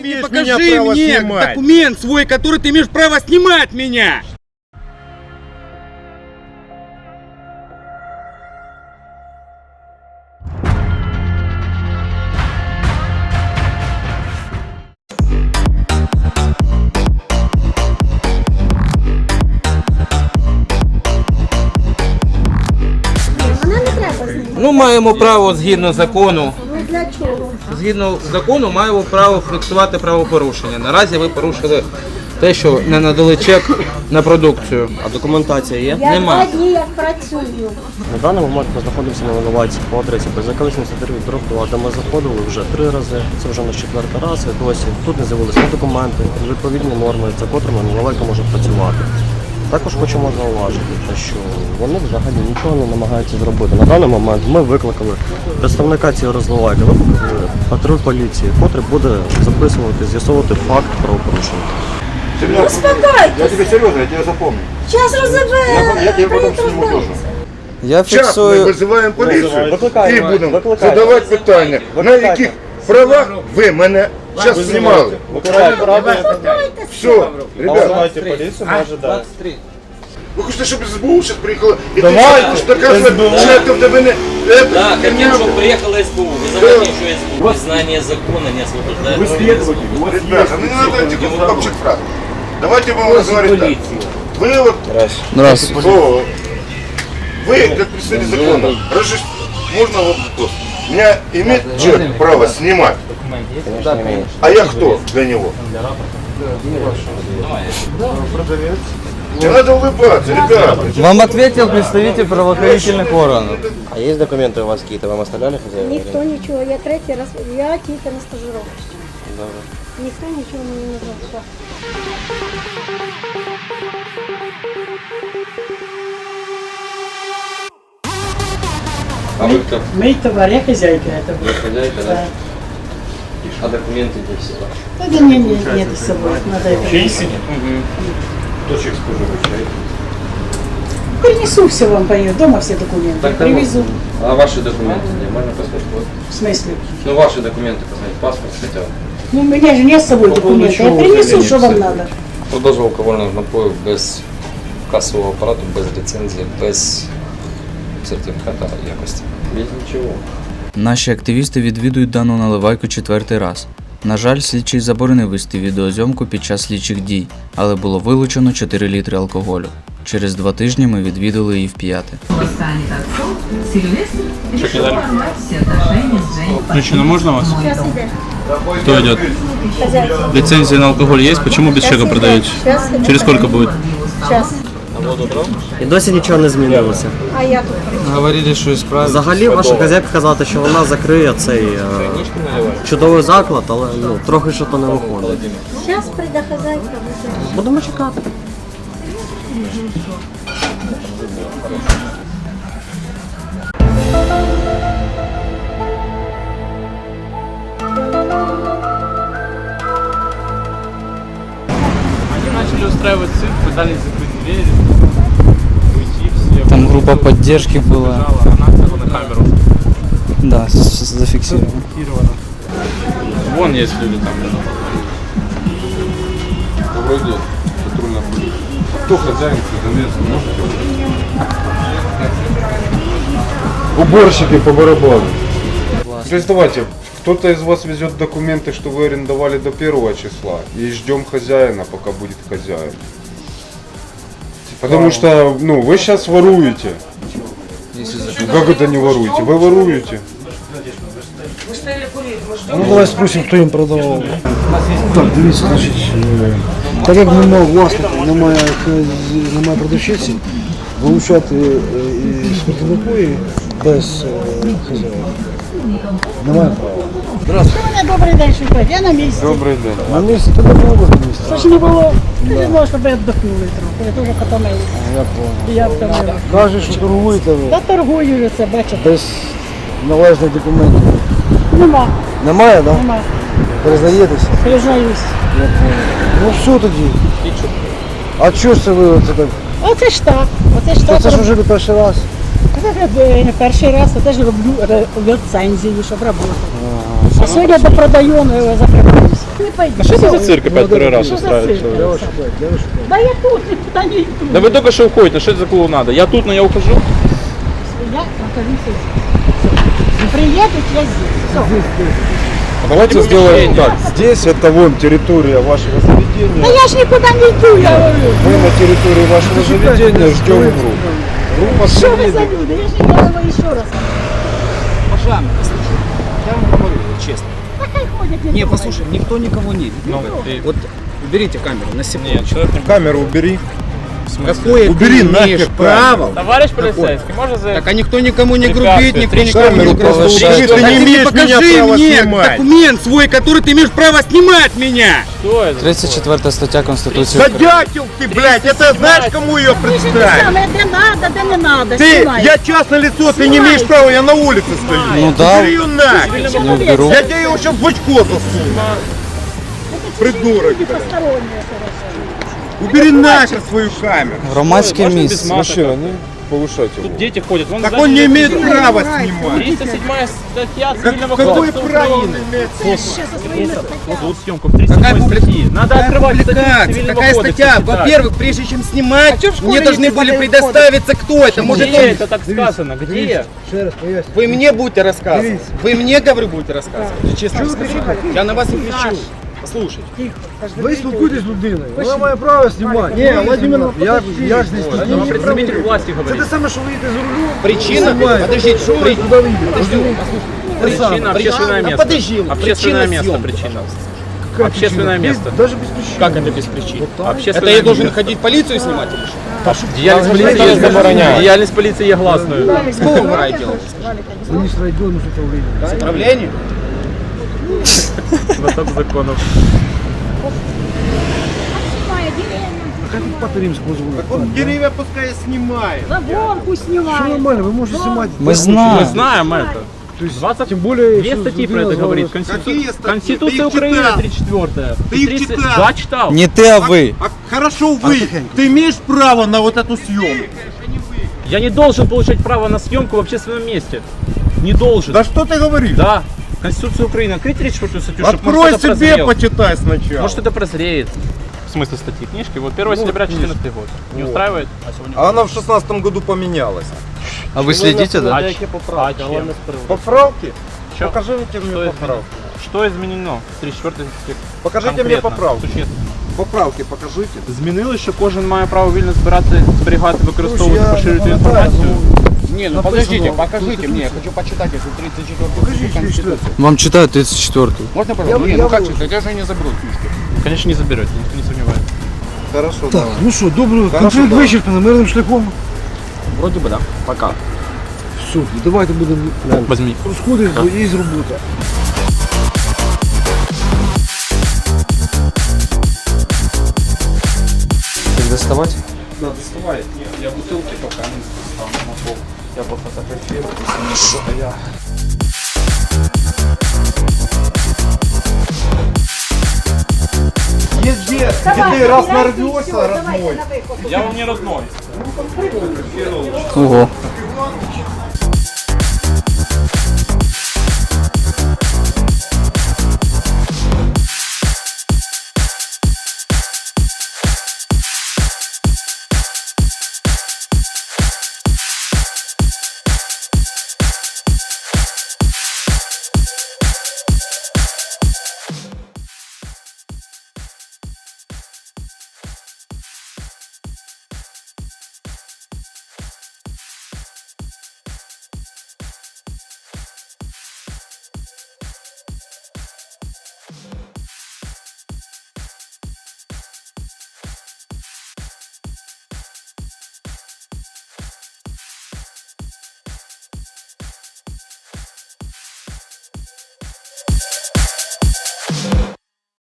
имеешь Покажи меня право мне снимать. документ свой, который ты имеешь право снимать меня. Мене не треба знімати. Ну, маємо право згідно закону. Для чого? Згідно закону, маємо право фіксувати правопорушення. Наразі ви порушили те, що не надали чек на продукцію. А документація є? Я Нема. два дні як працюю. На даний момент ми знаходимося на Винуватці по адресі Беззакаличний садовий дроб 2, де ми заходили вже три рази. Це вже на четвертий раз і досі. Тут не з'явилися ні документи, ні відповідні норми, за котрими недалеко може працювати. Також хочемо зауважити, що вони взагалі нічого не намагаються зробити. На даний момент ми викликали представника цієї розливайки, викликали патруль поліції, котрий буде записувати, з'ясовувати факт правопорушення. Успокойтесь. Я тебе серьезно, я тебя запомню. Час розібе. Я тебе потом сниму тоже. Я Сейчас мы визиваємо поліцію і будемо задавати питання, на яких правах ви мене зараз знімали. Все, ребята, поліцію, може дати. ви хочете, щоб СБУ зараз приїхало і Давай, ти будеш доказувати, що це в тебе не... це Да, не хотим, я. чтобы приехала СБУ. Вызывайте еще СБУ. Незнание закона не освобождает. Ребята, ну не надо этих бабчик фраз. Давайте будем разговаривать так. Вы вот, Здравствуйте. О, вы, как представитель закона, разжи... можно вопрос? Меня имеет человек право снимать? А я кто для него? Не надо улыбаться, ребята. Вам ответил представитель правоохранительных органов. А є документи у вас какие-то? Вам оставляли хозяева? Ніхто нічого. Я третій раз. Я тільки на стажировці. Добре. Ніхто нічого мені не зробив. А вы кто? Мой товар, я хозяйка этого. Вы хозяйка, да? А документы где все ваши? Это мне не, нет с собой, надо это. Принесу все вам, пойдет, дома все документы. Так, там- Привезу. А ваши документы где? Можно посмотреть? Вот. В смысле? Ну, ваши документы посмотреть, паспорт хотя бы. Ну, у меня же нет с собой документы. Я принесу, что вам надо. Продажу алкогольних напоїв без касового апарату, без ліцензії, без сертифіката якості. Без нічого. Наші активісти відвідують дану наливайку четвертий раз. На жаль, слідчий заборонив вести відеозйомку під час слідчих дій, але було вилучено 4 літри алкоголю. Через два тижні ми відвідали її с Женей. Женщина, можно вас? Кто идет? Лицензия на алкоголь есть? Почему без чека продаете? Через сколько будет? Час. І досі нічого не змінилося. А я тут. Говорили, що ісправить. Взагалі ваша хазяйка казала, що вона закриє цей е, чудовий заклад, але ну, трохи що то не виходить. Зараз прийде хазяйка. буде. Будемо чекати. Начали устраивать цирк, пытались закрыть двери, группа поддержки была. Да, зафиксировано. Вон есть люди там. Вроде патрульная полиция. Кто хозяин, кто замес, Уборщики по барабану. То есть давайте, кто-то из вас везет документы, что вы арендовали до первого числа, и ждем хозяина, пока будет хозяин. Потому что, ну, вы сейчас воруете. Как это не воруете? Вы воруете. Ну давай спросимо, хто їм продавав. Так, дивіться, значить, е, так як немає власника, немає, хаз- немає продавщиці, вилучати е, і спиртні напої без е, хазяїна. Немає права. Мене добрий день, шукай. Я на місці. Добрый день. На місці тебе було на місці. Що ж не було? Я не знав, щоб ви віддохнули трохи. Я дуже потомив. Я понял. Я втомила. Каже, що торгуєте ви Та торгую вже це, бачите. без належних документів. Нема, Немає, так? Да? нема. Перезнаєтеся? Признаюсь. Я понял. Ну все тоді. А чого ж це ви оце так? Оце ж так. Оце ж То так. це ж вже не перший раз. Це ж, е, Перший раз я теж роблю ре- ліцензію, щоб працювати. А сегодня допродаю, но его закрываюсь. Не пойду. Что это за цирк опять второй раз устраивает? Да я тут, никуда не иду. Да вы только что уходите, что это за клоунада? Я тут, но я ухожу. Я нахожусь здесь. Приедет, я здесь. Все. Давайте сделаем так. Здесь это вон территория вашего заведения. Да я ж никуда не иду, я говорю. Мы на территории вашего заведения ждем группу. Что вы за люди? Я же не еще раз. Пожалуйста, послушай. Я вам говорю честно. Не, послушай, никто никого не Ну, видит. Вот уберите камеру на секунду. Нет, человек не... Камеру убери. Какое Убери ты нахер имеешь камеру. право? Товарищ полицейский, можно за... Так а никто никому не Препятствие. грубит, никто Ты никому не камеру грубит. повышаешь. Ты не Так имеешь покажи меня права мне снимать. документ свой, который ты имеешь право снимать меня. Что это? 34 стаття Конституції Да України. дятел ты, блядь, это знаешь, кому ее Вы же не представить? самое, да надо, да не надо. Ты, снимай. я частное лицо, ты не Снимай. имеешь права, я на улице стою. Ну да. Убери ее нахер. Не вберу. Я тебе его сейчас в очко засуну. Придурок, блядь. Посторонние хорошо. Убери нахер свою камеру. Громадське Можно без місце. масок? не повышайте Тут дети ходят. Вон Так сзади он не дети имеет сидят. права снимать. 307 статья цивильного Какое кодекса право он Украины. имеет? Вот съемка в 307 Какая статьи. Надо открывать статью Публикация. цивильного Какая кодекса статья? читать. Во-первых, прежде чем снимать, школе мне должны не были предоставиться кто это. Может, Где он- это так сказано? Где? Ще раз поясню. Вы мне будете рассказывать. Вы мне, говорю, будете рассказывать. Честно скажу. Я на вас не кричу. Послушайте. Ви спілкуєтесь з людиною. Вона має право знімати. Ні, Владимир, я, я ж не Ну, спілкуюся. представитель власти Це говорит. те саме, що ви їдете за рулем. Причина, Снимаете. подождите, Що ви при- куди ви їдете? Причина общественное А место. подожди, Общественное причина место съемки, причина. Яка Общественное причина? место. Без- Даже без причины. Как это без причин? Это Общественное я должен место. ходить полицию снимать или что? Діяльність поліції є забороняє. Діяльність поліції є гласною. С какого вы райотдела? Министр отдела управления. Управление? Знаток закону. Как тут по Римскому? Вот деревья пускай снимает. Пусть Все снимает. нормально, вы можете снимать. Мы знаємо. знаем это. То есть, 20 тем более... Две статьи про это говорит. звала- Конституция, Какие статьи? Конституция Ты их Украины читал? 34 Ты их читал? Да, читал. Не ти, а ви. А хорошо вы, ты имеешь право на вот эту съемку? Я не должен получать право на съемку в общественном месте. Не должен. Да что ты говоришь? Да. Конституция Украины. Открыть 34 статью, чтоб, Открой может, кто-то себе, прозрел. почитай сначала. Может, это прозреет. В смысле статьи книжки? Вот 1 сентября 2014 год. Не устраивает? А сегодня... А она в шестнадцатом году поменялась. А ви слідите, да? А, ч- а чем? Поправки? Чё? Покажите Что мне изменено? поправки. Что изменено в 34 статті? Покажите мне Конкретно, поправки. существенно. Поправки покажите. Змінили, що кожен має право вільно збирати, зберігати, використовувати, я поширювати не інформацію. Не, ну подождите, покажите мне, я хочу почитать эту 34 Конституцию. Вам читаю 34 Можно, пожалуйста? Не, ну как читать? Я же не заберу книжку. Конечно, не заберете, ніхто не сумнівається. Хорошо, Так, ну що, добре, конфлікт давай. вичерпано мирним шляхом. Вроде бы да. Пока. Все, давайте будемо Возьми. розходити і з роботи. Так доставати? Да, доставай. Я бутылки пока не достану на пол. Я пофотографирую, если я. Езде, где ты раз нарвешься, родной. Я вам не родной. Ого.